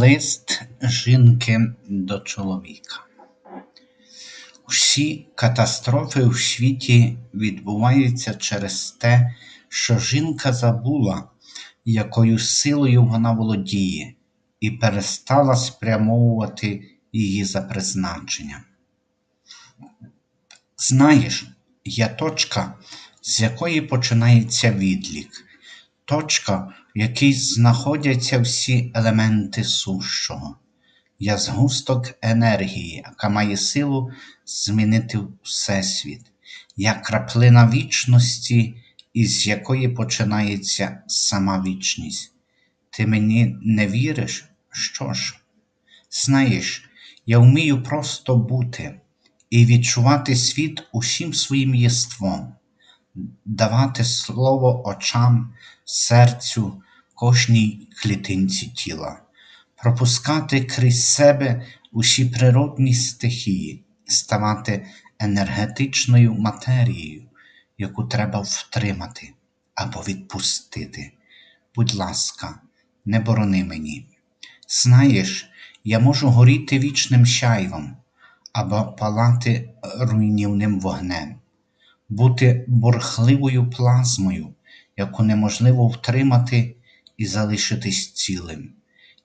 Лист жінки до чоловіка. Усі катастрофи у світі відбуваються через те, що жінка забула, якою силою вона володіє, і перестала спрямовувати її за призначенням. Знаєш, є точка, з якої починається відлік, точка, в якій знаходяться всі елементи сущого. Я згусток енергії, яка має силу змінити Всесвіт, я краплина вічності, із якої починається сама вічність. Ти мені не віриш? Що ж? Знаєш, я вмію просто бути і відчувати світ усім своїм єством, давати слово очам, серцю, кожній клітинці тіла, пропускати крізь себе усі природні стихії, ставати енергетичною матерією, яку треба втримати або відпустити. Будь ласка, не борони мені. Знаєш, я можу горіти вічним щайвом або палати руйнівним вогнем, бути бурхливою плазмою, яку неможливо втримати і залишитись цілим.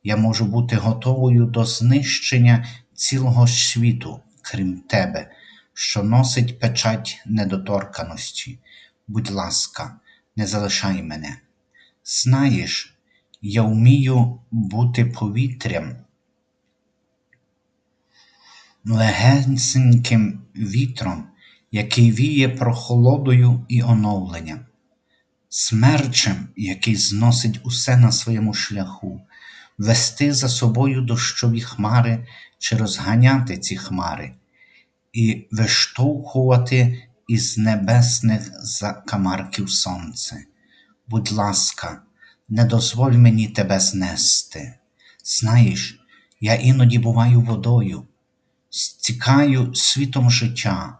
Я можу бути готовою до знищення цілого світу, крім тебе, що носить печать недоторканості. Будь ласка, не залишай мене. Знаєш, я вмію бути повітрям, легеньким вітром, який віє прохолодою і оновленням, смерчем, який зносить усе на своєму шляху, вести за собою дощові хмари чи розганяти ці хмари, і виштовхувати із небесних закамарків сонце. Будь ласка, не дозволь мені тебе знести. Знаєш, я іноді буваю водою, стікаю світом життя,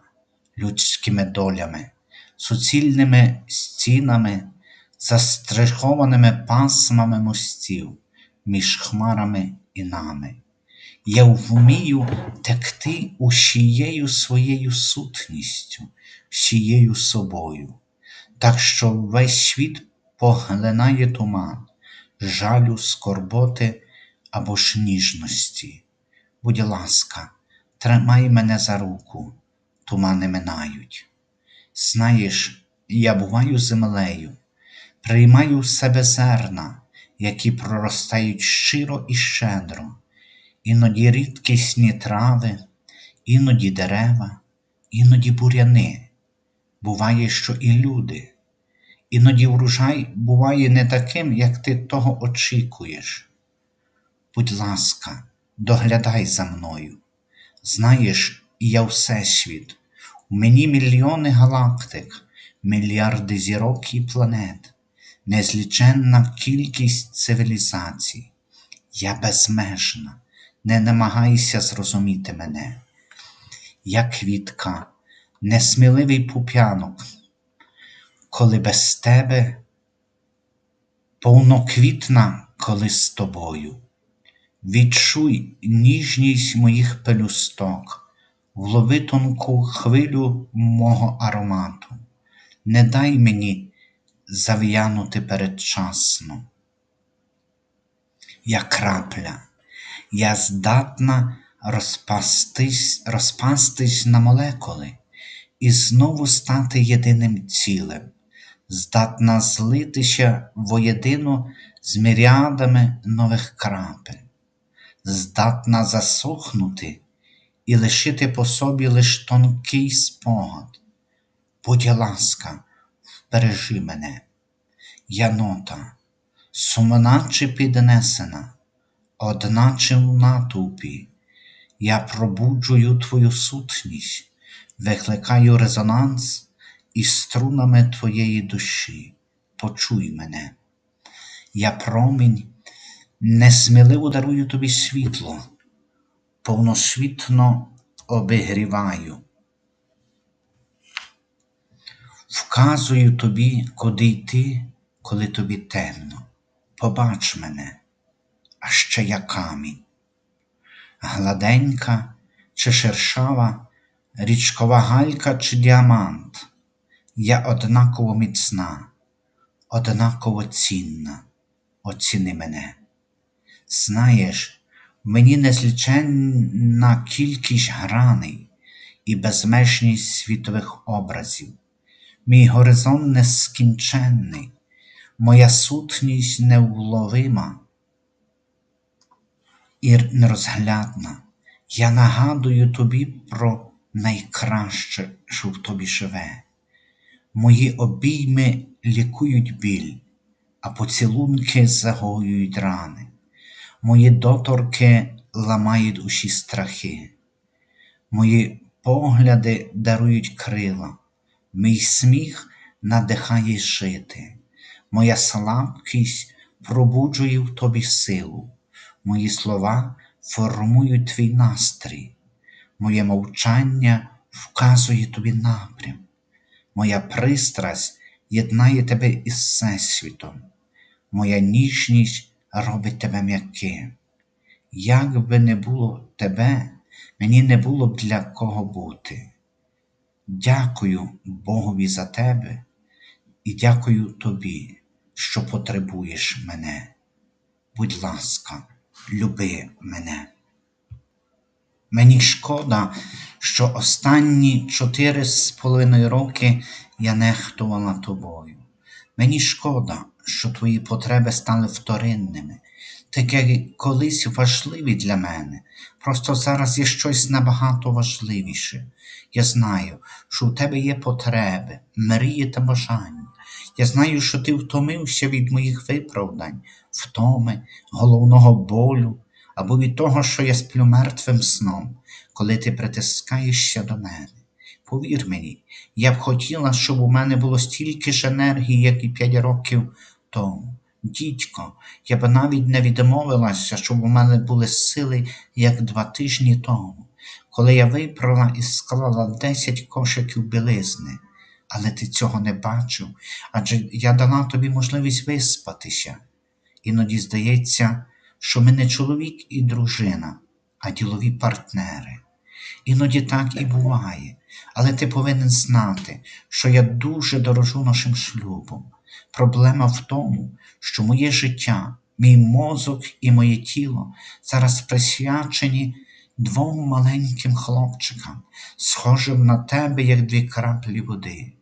людськими долями, суцільними стінами, застрихованими пасмами мостів між хмарами і нами. Я вмію текти усією своєю сутністю, всією собою, так що весь світ поглинає туман, жалю, скорботи або ж ніжності. Будь ласка, тримай мене за руку, тумани минають. Знаєш, я буваю землею, приймаю в себе зерна, які проростають щиро і щедро, іноді рідкісні трави, іноді дерева, іноді буряни. Буває, що і люди. Іноді врожай буває не таким, як ти того очікуєш. Будь ласка, доглядай за мною. Знаєш, я Всесвіт, у мені мільйони галактик, мільярди зірок і планет, незліченна кількість цивілізацій. Я безмежна, не намагайся зрозуміти мене. Я квітка, несміливий пуп'янок, коли без тебе повноквітна, коли з тобою. Відчуй ніжність моїх пелюсток, влови тонку хвилю мого аромату, не дай мені зав'янути передчасно. Я крапля, я здатна розпастись, розпастись на молекули і знову стати єдиним цілим, здатна злитися воєдину з міріадами нових крапель, здатна засохнути і лишити по собі лиш тонкий спогад. Будь ласка, бережи мене, я нота, сумна чи піднесена, одначе в натовпі, я пробуджую твою сутність, викликаю резонанс із струнами твоєї душі. Почуй мене. Я промінь, несміливо дарую тобі світло, повносвітно обігріваю. Вказую тобі, куди йти, коли тобі темно. Побач мене, а ще я камінь. Гладенька чи шершава, річкова галька чи діамант. Я однаково міцна, однаково цінна, оціни мене. Знаєш, мені незліченна кількість граней і безмежність світових образів, мій горизонт нескінченний, моя сутність невловима і нерозглядна. Я нагадую тобі про найкраще, що в тобі живе. Мої обійми лікують біль, а поцілунки загоюють рани. Мої доторки ламають усі страхи, мої погляди дарують крила, мій сміх надихає жити, моя слабкість пробуджує в тобі силу, мої слова формують твій настрій, моє мовчання вказує тобі напрям, моя пристрасть єднає тебе із Всесвітом, моя ніжність робить тебе м'яким. Як би не було тебе, мені не було б для кого бути. Дякую Богові за тебе і дякую тобі, що потребуєш мене. Будь ласка, люби мене. Мені шкода, що останні чотири з половиною роки я нехтувала тобою. Мені шкода, що твої потреби стали вторинними, таке колись важливі для мене. Просто зараз є щось набагато важливіше. Я знаю, що у тебе є потреби, мрії та бажання. Я знаю, що ти втомився від моїх виправдань, втоми, головного болю або від того, що я сплю мертвим сном, коли ти притискаєшся до мене. Повір мені, я б хотіла, щоб у мене було стільки ж енергії, як і п'ять років тому. Дідько, я б навіть не відмовилася, щоб у мене були сили, як два тижні тому, коли я випрала і склала десять кошиків білизни. Але ти цього не бачив, адже я дала тобі можливість виспатися. Іноді здається, що ми не чоловік і дружина, а ділові партнери. Іноді так і буває, але ти повинен знати, що я дуже дорожу нашим шлюбом. Проблема в тому, що моє життя, мій мозок і моє тіло зараз присвячені двом маленьким хлопчикам, схожим на тебе, як дві краплі води.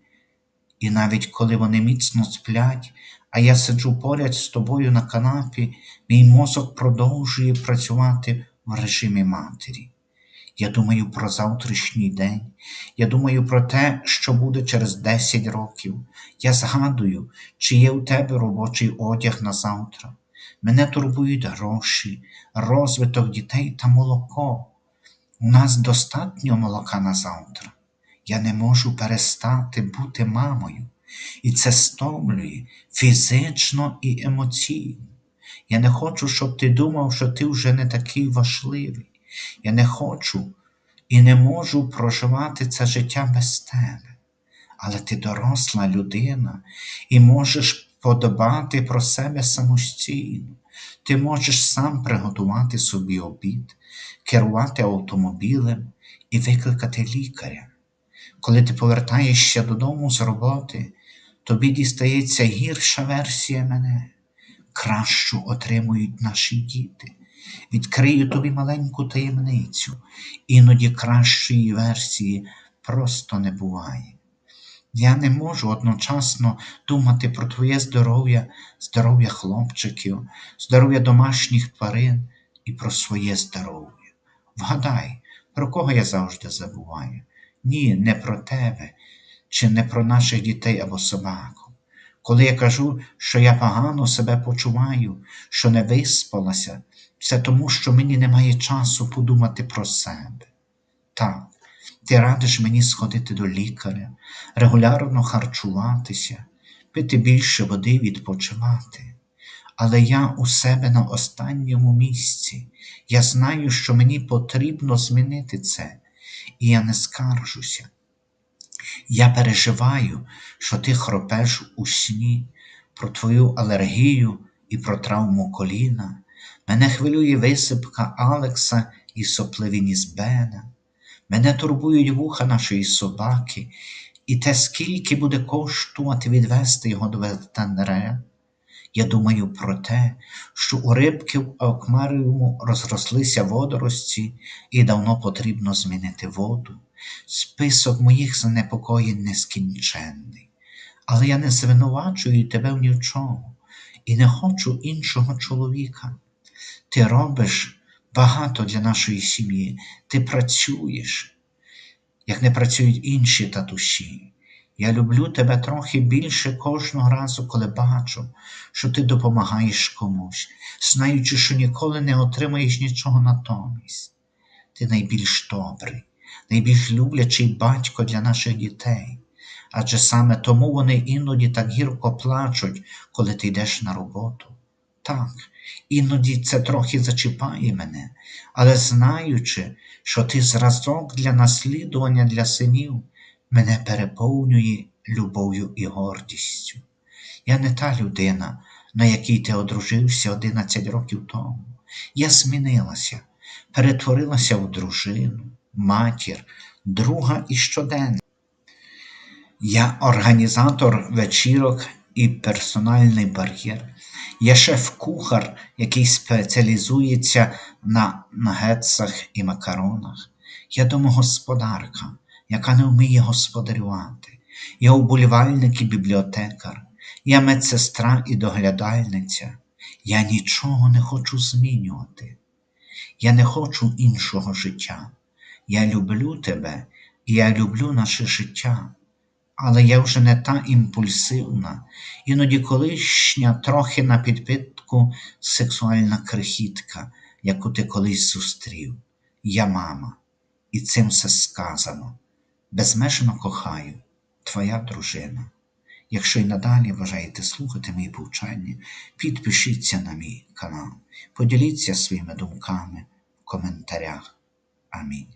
І навіть коли вони міцно сплять, а я сиджу поряд з тобою на канапі, мій мозок продовжує працювати в режимі матері. Я думаю про завтрашній день, я думаю про те, що буде через 10 років. Я згадую, чи є у тебе робочий одяг на завтра. Мене турбують гроші, розвиток дітей та молоко. У нас достатньо молока на завтра. Я не можу перестати бути мамою, і це стомлює фізично і емоційно. Я не хочу, щоб ти думав, що ти вже не такий важливий. Я не хочу і не можу проживати це життя без тебе. Але ти доросла людина і можеш подбати про себе самостійно. Ти можеш сам приготувати собі обід, керувати автомобілем і викликати лікаря. Коли ти повертаєшся додому з роботи, тобі дістається гірша версія мене. Кращу отримують наші діти. Відкрию тобі маленьку таємницю, іноді кращої версії просто не буває. Я не можу одночасно думати про твоє здоров'я, здоров'я хлопчиків, здоров'я домашніх тварин і про своє здоров'я. Вгадай, про кого я завжди забуваю? Ні, не про тебе, чи не про наших дітей або собаку. Коли я кажу, що я погано себе почуваю, що не виспалася, це тому, що мені немає часу подумати про себе. Так, ти радиш мені сходити до лікаря, регулярно харчуватися, пити більше води відпочивати. Але я у себе на останньому місці. Я знаю, що мені потрібно змінити це, і я не скаржуся. Я переживаю, що ти хропеш у сні, про твою алергію і про травму коліна, Мене хвилює висипка Алекса і сопливіність Бена. Мене турбують вуха нашої собаки, і те, скільки буде коштувати відвести його до ветеринаря. Я думаю про те, що у рибки в акваріуму розрослися водорості і давно потрібно змінити воду. Список моїх занепокоєнь нескінченний. Але я не звинувачую тебе ні в чому і не хочу іншого чоловіка. Ти робиш багато для нашої сім'ї, ти працюєш, як не працюють інші татуші. Я люблю тебе трохи більше кожного разу, коли бачу, що ти допомагаєш комусь, знаючи, що ніколи не отримаєш нічого натомість. Ти найбільш добрий, найбільш люблячий батько для наших дітей, адже саме тому вони іноді так гірко плачуть, коли ти йдеш на роботу. Так, іноді це трохи зачіпає мене, але знаючи, що ти зразок для наслідування для синів, мене переповнює любов'ю і гордістю. Я не та людина, на якій ти одружився 11 років тому. Я змінилася, перетворилася в дружину, матір, друга і щоденна. Я організатор вечірок і персональний бар'єр. Я шеф-кухар, який спеціалізується на нагетсах і макаронах. Я домогосподарка, яка не вміє господарювати. Я уболівальник і бібліотекар. Я медсестра і доглядальниця. Я нічого не хочу змінювати. Я не хочу іншого життя. Я люблю тебе і я люблю наше життя. Але я вже не та імпульсивна, іноді колишня трохи на підпитку сексуальна крихітка, яку ти колись зустрів. Я мама, і цим все сказано. Безмежно кохаю, твоя дружина. Якщо й надалі бажаєте слухати мої повчання, підпишіться на мій канал, поділіться своїми думками в коментарях. Амінь.